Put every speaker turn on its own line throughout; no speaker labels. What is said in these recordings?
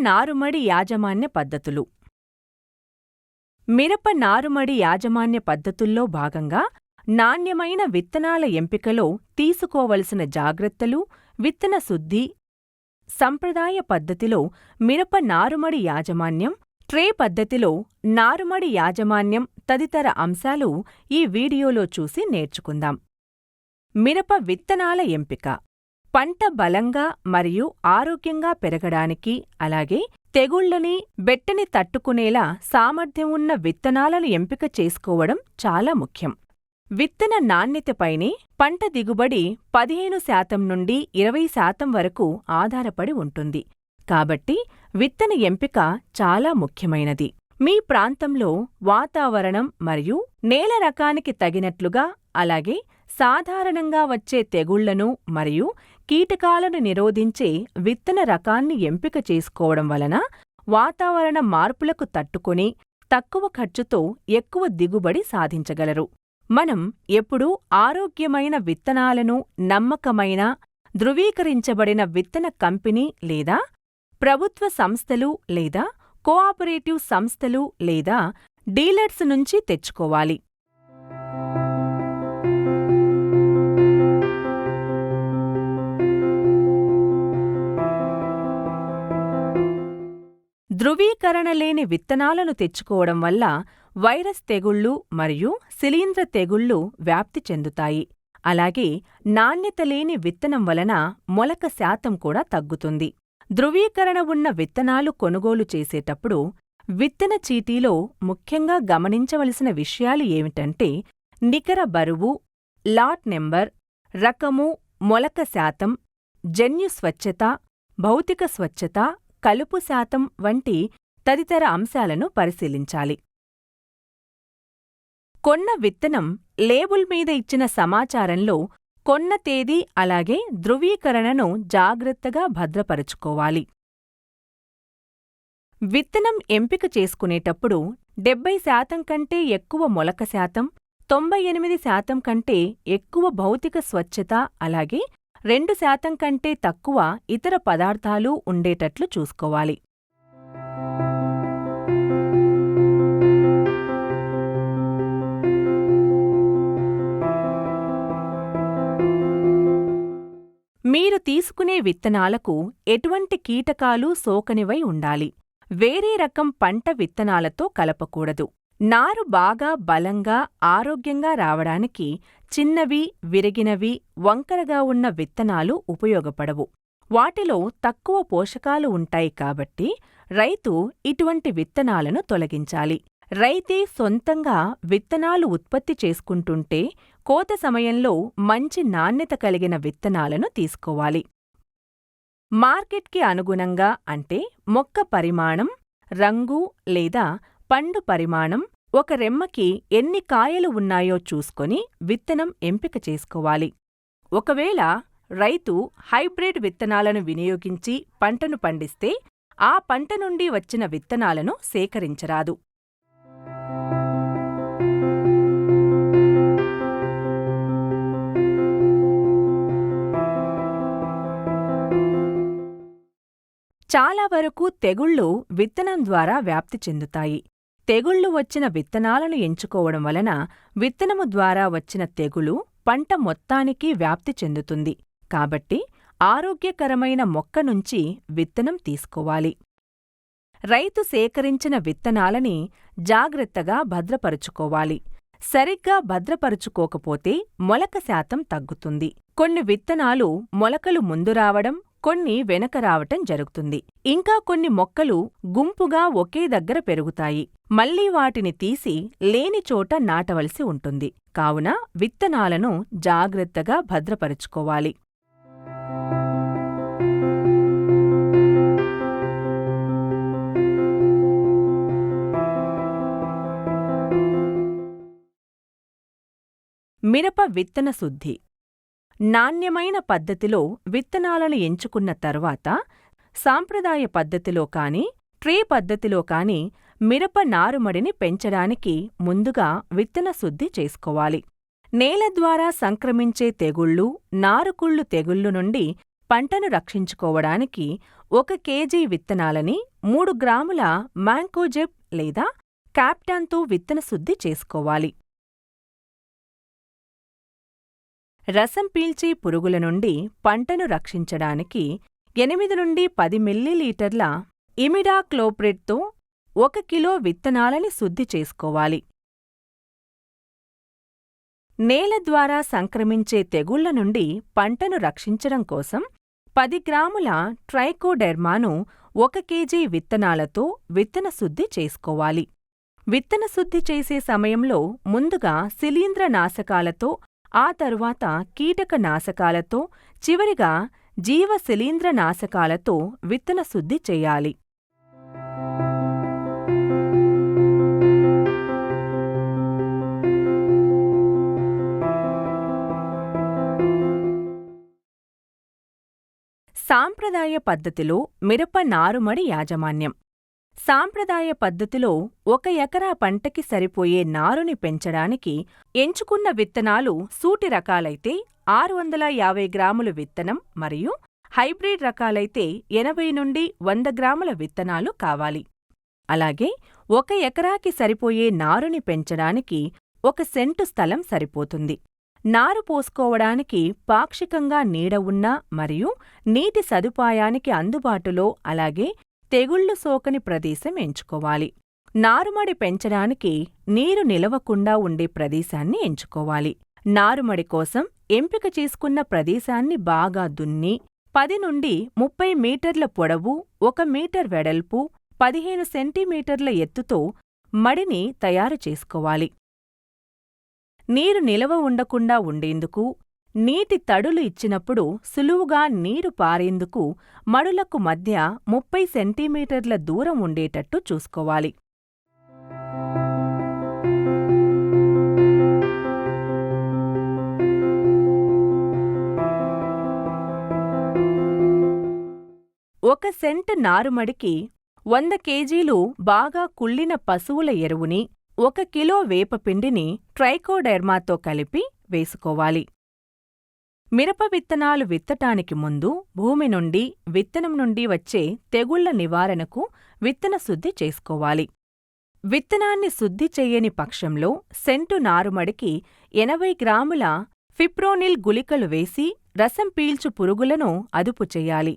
నారుమడి యాజమాన్య పద్ధతులు. మిరప నారుమడి యాజమాన్య పద్ధతుల్లో భాగంగా నాణ్యమైన విత్తనాల ఎంపికలో తీసుకోవలసిన జాగ్రత్తలు విత్తన శుద్ధి సంప్రదాయ పద్ధతిలో మిరప నారుమడి యాజమాన్యం ట్రే పద్ధతిలో నారుమడి యాజమాన్యం తదితర అంశాలు ఈ వీడియోలో చూసి నేర్చుకుందాం. మిరప విత్తనాల ఎంపిక. పంట బలంగా మరియు ఆరోగ్యంగా పెరగడానికి అలాగే తెగుళ్ళని బెట్టని తట్టుకునేలా సామర్థ్యం ఉన్న విత్తనాలను ఎంపిక చేసుకోవడం చాలా ముఖ్యం. విత్తన నాణ్యతపైనే పంట దిగుబడి పదిహేను శాతం నుండి ఇరవై శాతం వరకు ఆధారపడి ఉంటుంది. కాబట్టి విత్తన ఎంపిక చాలా ముఖ్యమైనది. మీ ప్రాంతంలో వాతావరణం మరియు నేల రకానికి తగినట్లుగా అలాగే సాధారణంగా వచ్చే తెగుళ్ళను మరియు కీటకాలను నిరోధించే విత్తన రకాన్ని ఎంపిక చేసుకోవడం వలన వాతావరణ మార్పులకు తట్టుకొని తక్కువ ఖర్చుతో ఎక్కువ దిగుబడి సాధించగలరు. మనం ఎప్పుడూ ఆరోగ్యమైన విత్తనాలను నమ్మకమైన ధృవీకరించబడిన విత్తన కంపెనీ లేదా ప్రభుత్వ సంస్థలు లేదా కోఆపరేటివ్ సంస్థలు లేదా డీలర్స్ నుంచి తెచ్చుకోవాలి. ధృవీకరణ లేని విత్తనాలను తెచ్చుకోవడం వల్ల వైరస్ తెగుళ్ళు మరియు శిలీంద్ర తెగుళ్ళు వ్యాప్తి చెందుతాయి. అలాగే నాణ్యత లేని విత్తనం వలన మొలక శాతం కూడా తగ్గుతుంది. ధృవీకరణ ఉన్న విత్తనాలు కొనుగోలు చేసేటప్పుడు విత్తన చీటీలో ముఖ్యంగా గమనించవలసిన విషయాలు ఏమిటంటే నికర బరువు లాట్ నెంబర్ రకము మొలక శాతం జన్యు స్వచ్ఛత భౌతిక స్వచ్ఛత కలుపు శాతం వంటి తదితర అంశాలను పరిశీలించాలి. కొన్న విత్తనం లేబుల్ మీద ఇచ్చిన సమాచారంలో కొన్న తేదీ అలాగే ధృవీకరణను జాగ్రత్తగా భద్రపరుచుకోవాలి. విత్తనం ఎంపిక చేసుకునేటప్పుడు డెబ్బై శాతం కంటే ఎక్కువ మొలక శాతం తొంభై ఎనిమిది శాతం కంటే ఎక్కువ భౌతిక స్వచ్ఛత అలాగే రెండు శాతం కంటే తక్కువ ఇతర పదార్థాలు ఉండేటట్లు చూసుకోవాలి. మీరు తీసుకునే విత్తనాలకు ఎటువంటి కీటకాలు సోకనివై ఉండాలి. వేరే రకం పంట విత్తనాలతో కలపకూడదు. నారు బాగా బలంగా ఆరోగ్యంగా రావడానికి చిన్నవి విరిగినవి వంకరగా ఉన్న విత్తనాలు ఉపయోగపడవు. వాటిలో తక్కువ పోషకాలు ఉంటాయి కాబట్టి రైతు ఇటువంటి విత్తనాలను తొలగించాలి. రైతే సొంతంగా విత్తనాలు ఉత్పత్తి చేసుకుంటుంటే కోత సమయంలో మంచి నాణ్యత కలిగిన విత్తనాలను తీసుకోవాలి. మార్కెట్కి అనుగుణంగా అంటే మొక్క పరిమాణం రంగు లేదా పండు పరిమాణం ఒక రెమ్మకి ఎన్ని కాయలు ఉన్నాయో చూసుకొని విత్తనం ఎంపిక చేసుకోవాలి. ఒకవేళ రైతు హైబ్రిడ్ విత్తనాలను వినియోగించి పంటను పండిస్తే ఆ పంట నుండి వచ్చిన విత్తనాలను సేకరించరాదు. చాలా వరకు తెగుళ్ళు విత్తనం ద్వారా వ్యాప్తి చెందుతాయి. తెగుళ్ళు వచ్చిన విత్తనాలను ఎంచుకోవడం వలన విత్తనము ద్వారా వచ్చిన తెగులు పంట మొత్తానికి వ్యాప్తి చెందుతుంది. కాబట్టి ఆరోగ్యకరమైన మొక్క నుంచి విత్తనం తీసుకోవాలి. రైతు సేకరించిన విత్తనాలని జాగ్రత్తగా భద్రపరుచుకోవాలి. సరిగ్గా భద్రపరుచుకోకపోతే మొలక శాతం తగ్గుతుంది. కొన్ని విత్తనాలు మొలకలు ముందు రావడం కొన్ని వెనక రావటం జరుగుతుంది. ఇంకా కొన్ని మొక్కలు గుంపుగా ఒకే దగ్గర పెరుగుతాయి. మళ్ళీ వాటిని తీసి లేని చోట నాటవలసి ఉంటుంది. కావున విత్తనాలను జాగ్రత్తగా భద్రపరుచుకోవాలి. మిరప విత్తన శుద్ధి. నాణ్యమైన పద్ధతిలో విత్తనాలను ఎంచుకున్న తర్వాత సాంప్రదాయ పద్ధతిలో కానీ ట్రే పద్ధతిలో కానీ మిరప నారుమడిని పెంచడానికి ముందుగా విత్తన శుద్ధి చేసుకోవాలి. నేల ద్వారా సంక్రమించే తెగుళ్ళు నారుకుళ్ళు తెగుళ్ళు నుండి పంటను రక్షించుకోవడానికి ఒక కేజీ విత్తనాలని మూడు గ్రాముల మ్యాంకోజెబ్ లేదా క్యాప్టాన్తో విత్తన శుద్ధి చేసుకోవాలి. రసం పీల్చే పురుగుల నుండి పంటను రక్షించడానికి ఎనిమిది నుండి పది మిల్లీలీటర్ల ఇమిడాక్లోప్రిడ్తో ఒక కిలో విత్తనాలని శుద్ధి చేసుకోవాలి. నేల ద్వారా సంక్రమించే తెగుళ్ళ నుండి పంటను రక్షించడం కోసం పది గ్రాముల ట్రైకోడెర్మాను ఒక కేజీ విత్తనాలతో విత్తన శుద్ధి చేసుకోవాలి. విత్తన శుద్ధి చేసే సమయంలో ముందుగా శిలీంద్ర నాశకాలతో ఆ తరువాత కీటక నాశకాలతో చివరిగా జీవ శిలీంద్ర నాశకాలతో విత్తన శుద్ధి చేయాలి. సాంప్రదాయ పద్ధతిలో మిరప నారుమడి యాజమాన్యం. సాంప్రదాయ పద్ధతిలో ఒక ఎకరా పంటకి సరిపోయే నారుని పెంచడానికి ఎంచుకున్న విత్తనాలు సూటి రకాలైతే ఆరు వందల యాభై గ్రాముల విత్తనం మరియు హైబ్రిడ్ రకాలైతే ఎనభై నుండి వంద గ్రాముల విత్తనాలు కావాలి. అలాగే ఒక ఎకరాకి సరిపోయే నారుని పెంచడానికి ఒక సెంటు స్థలం సరిపోతుంది. నారు పోసుకోవడానికి పాక్షికంగా నీడ ఉన్న మరియు నీటి సదుపాయానికి అందుబాటులో అలాగే తెగుళ్ళు సోకని ప్రదేశం ఎంచుకోవాలి. నారుమడి పెంచడానికి నీరు నిలవకుండా ఉండే ప్రదేశాన్ని ఎంచుకోవాలి. నారుమడి కోసం ఎంపిక చేసుకున్న ప్రదేశాన్ని బాగా దున్ని పది నుండి ముప్పై మీటర్ల పొడవు ఒక మీటర్ వెడల్పు పదిహేను సెంటీమీటర్ల ఎత్తుతో మడిని తయారు చేసుకోవాలి. నీరు నిలవ ఉండకుండా ఉండేందుకు నీటి తడులు ఇచ్చినప్పుడు సులువుగా నీరు పారేందుకు మడులకు మధ్య ముప్పై సెంటీమీటర్ల దూరం ఉండేటట్టు చూసుకోవాలి. ఒక సెంట్ నారుమడికి వంద కేజీలు బాగా కుళ్ళిన పశువుల ఎరువుని ఒక కిలో వేపపిండిని ట్రైకోడెర్మాతో కలిపి వేసుకోవాలి. మిరప విత్తనాలు విత్తటానికి ముందు భూమి నుండి విత్తనం నుండి వచ్చే తెగుళ్ళ నివారణకు విత్తన శుద్ధి చేసుకోవాలి. విత్తనాన్ని శుద్ధి చెయ్యని పక్షంలో సెంటు నారుమడికి ఎనభై గ్రాముల ఫిప్రోనిల్ గుళికలు వేసి రసం పీల్చు పురుగులను అదుపు చేయాలి.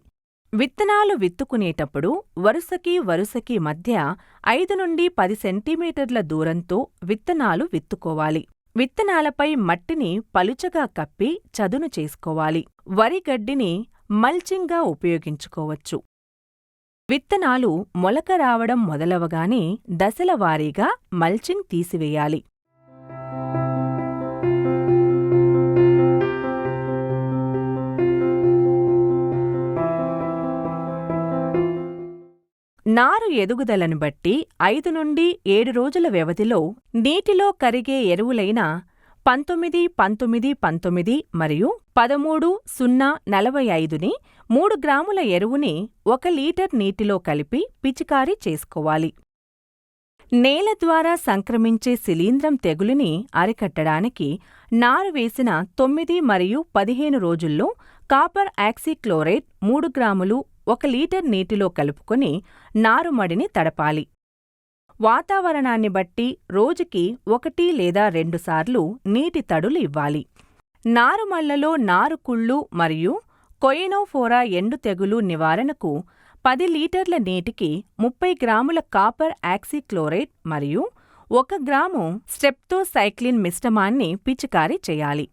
విత్తనాలు విత్తుకునేటప్పుడు వరుసకి వరుసకి మధ్య ఐదు నుండి పది సెంటీమీటర్ల దూరంతో విత్తనాలు విత్తుకోవాలి. విత్తనాలపై మట్టిని పలుచగా కప్పి చదును చేసుకోవాలి. వరి గడ్డిని మల్చింగ్గా ఉపయోగించుకోవచ్చు. విత్తనాలు మొలక రావడం మొదలవగానే దశలవారీగా మల్చింగ్ తీసివేయాలి. నారు ఎదుగుదలను బట్టి ఐదు నుండి ఏడు రోజుల వ్యవధిలో నీటిలో కరిగే ఎరువులైన పంతొమ్మిది పంతొమ్మిది పంతొమ్మిది మరియు పదమూడు సున్నా నలభై ఐదుని మూడు గ్రాముల ఎరువుని ఒక లీటర్ నీటిలో కలిపి పిచికారీ చేసుకోవాలి. నేల ద్వారా సంక్రమించే శిలీంద్రం తెగులుని అరికట్టడానికి నారు వేసిన తొమ్మిది మరియు పదిహేను రోజుల్లో కాపర్ ఆక్సీక్లోరైడ్ మూడు గ్రాములు ఒక లీటర్ నీటిలో కలుపుకొని నారుమడిని తడపాలి. వాతావరణాన్ని బట్టి రోజుకి ఒకటి లేదా రెండుసార్లు నీటి తడులు ఇవ్వాలి. నారుమళ్ళలో నారుకుళ్ళు మరియు కొయినోఫోరా ఎండు తెగులు నివారణకు పది లీటర్ల నీటికి ముప్పై గ్రాముల కాపర్ ఆక్సీక్లోరైడ్ మరియు ఒక గ్రాము స్టెప్తోసైక్లిన్ మిశ్రమాన్ని పిచికారీ చేయాలి.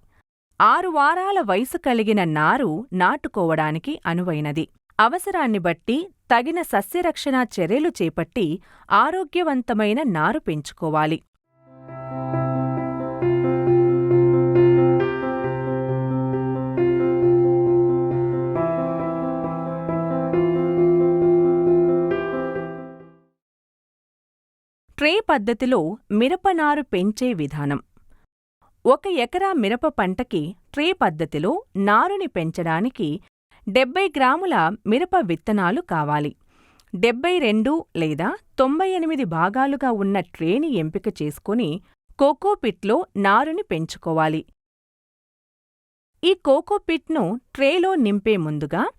ఆరు వారాల వయసు కలిగిన నారు నాటుకోవడానికి అనువైనది. అవసరాన్ని బట్టి తగిన సస్యరక్షణ చర్యలు చేపట్టి ఆరోగ్యవంతమైన నారు పెంచుకోవాలి. ట్రే పద్ధతిలో మిరపనారు పెంచే విధానం. ఒక ఎకరా మిరప పంటకి ట్రే పద్ధతిలో నారుని పెంచడానికి డెబ్బై గ్రాముల మిరప విత్తనాలు కావాలి. డెబ్బై రెండు లేదా తొంభై ఎనిమిది భాగాలుగా ఉన్న ట్రేని ఎంపిక చేసుకుని కోకోపిట్లో నారుని పెంచుకోవాలి. ఈ కోకోపిట్ను ట్రేలో నింపే ముందుగా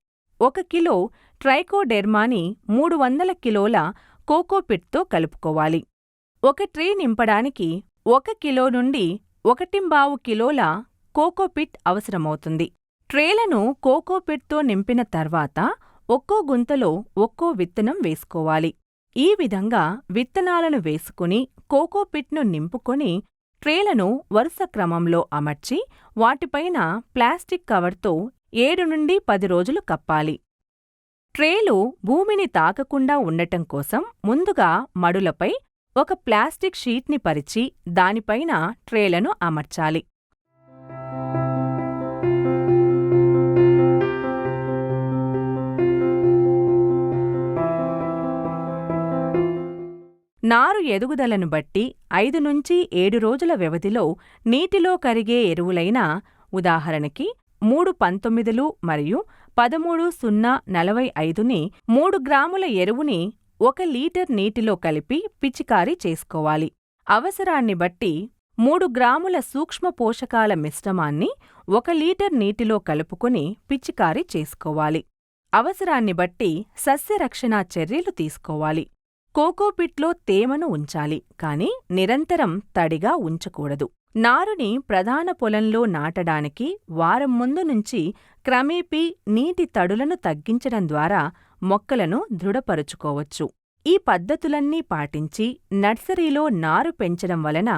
ఒక కిలో ట్రైకోడెర్మాని మూడు వందల కిలోల కోకోపిట్తో కలుపుకోవాలి. ఒక ట్రే నింపడానికి ఒక కిలో నుండి ఒకటింబావు కిలోల కోకోపిట్ అవసరమవుతుంది. ట్రేలను కోకోపిట్తో నింపిన తర్వాత ఒక్కో గుంతలో ఒక్కో విత్తనం వేసుకోవాలి. ఈ విధంగా విత్తనాలను వేసుకుని కోకోపిట్ను నింపుకొని ట్రేలను వరుస క్రమంలో అమర్చి వాటిపైన ప్లాస్టిక్ కవర్తో ఏడు నుండి పది రోజులు కప్పాలి. ట్రేలు భూమిని తాకకుండా ఉండటం కోసం ముందుగా మడులపై ఒక ప్లాస్టిక్ షీట్ని పరిచి దానిపైన ట్రేలను అమర్చాలి. నారు ఎదుగుదలను బట్టి ఐదు నుంచి ఏడు రోజుల వ్యవధిలో నీటిలో కరిగే ఎరువులైన ఉదాహరణకి మూడు పంతొమ్మిదిలు మరియు పదమూడు సున్నా నలభై ఐదుని మూడు గ్రాముల ఎరువుని ఒక లీటర్ నీటిలో కలిపి పిచికారీ చేసుకోవాలి. అవసరాన్ని బట్టి మూడు గ్రాముల సూక్ష్మ పోషకాల మిశ్రమాన్ని ఒక లీటర్ నీటిలో కలుపుకుని పిచికారీ చేసుకోవాలి. అవసరాన్ని బట్టి సస్యరక్షణా చర్యలు తీసుకోవాలి. కోకోపిట్లో తేమను ఉంచాలి కాని నిరంతరం తడిగా ఉంచకూడదు. నారుని ప్రధాన పొలంలో నాటడానికి వారం ముందు నుంచి క్రమేపీ నీటి తడులను తగ్గించడం ద్వారా మొక్కలను దృఢపరుచుకోవచ్చు. ఈ పద్ధతులన్నీ పాటించి నర్సరీలో నారు పెంచడం వలన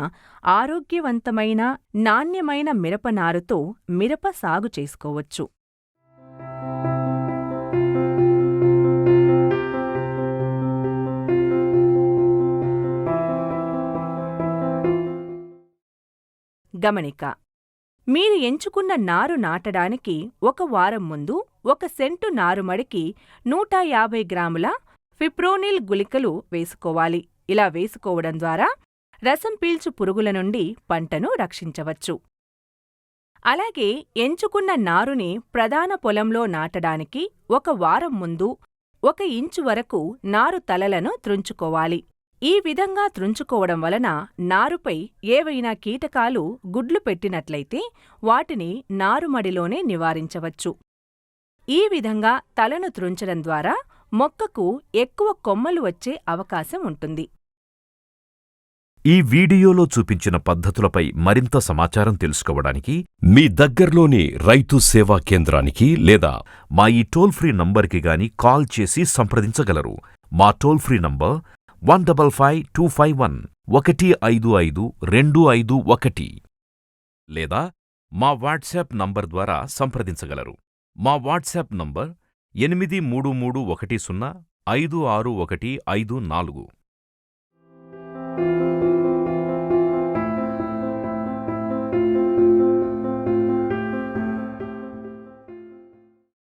ఆరోగ్యవంతమైన నాణ్యమైన మిరప నారుతో మిరప సాగు చేసుకోవచ్చు. గమనిక. మీరు ఎంచుకున్న నారు నాటడానికి ఒక వారం ముందు ఒక సెంటు నారుమడికి నూట యాభై గ్రాముల ఫిప్రోనిల్ గుళికలు వేసుకోవాలి. ఇలా వేసుకోవడం ద్వారా రసం పీల్చు పురుగుల నుండి పంటను రక్షించవచ్చు. అలాగే ఎంచుకున్న నారుని ప్రధాన పొలంలో నాటడానికి ఒక వారం ముందు ఒక ఇంచు వరకు నారు తలలను త్రుంచుకోవాలి. ఈ విధంగా త్రుంచుకోవడం వలన నారుపై ఏవైనా కీటకాలు గుడ్లు పెట్టినట్లయితే వాటిని నారుమడిలోనే నివారించవచ్చు. ఈ విధంగా తలను త్రుంచడం ద్వారా మొక్కకు ఎక్కువ కొమ్మలు వచ్చే అవకాశం ఉంటుంది.
ఈ వీడియోలో చూపించిన పద్ధతులపై మరింత సమాచారం తెలుసుకోవడానికి
మీ దగ్గర్లోని రైతు సేవా కేంద్రానికి లేదా
మా ఈ టోల్ ఫ్రీ నంబర్కి గాని కాల్ చేసి సంప్రదించగలరు. మా toll free number one double five two five one ఒకటి ఐదు ఐదు రెండు ఐదు ఒకటి లేదా మా వాట్సాప్ నంబర్ ద్వారా సంప్రదించగలరు. మా వాట్సాప్ నంబర్ ఎనిమిది మూడు మూడు ఒకటి సున్నా ఐదు ఆరు ఒకటి ఐదు నాలుగు.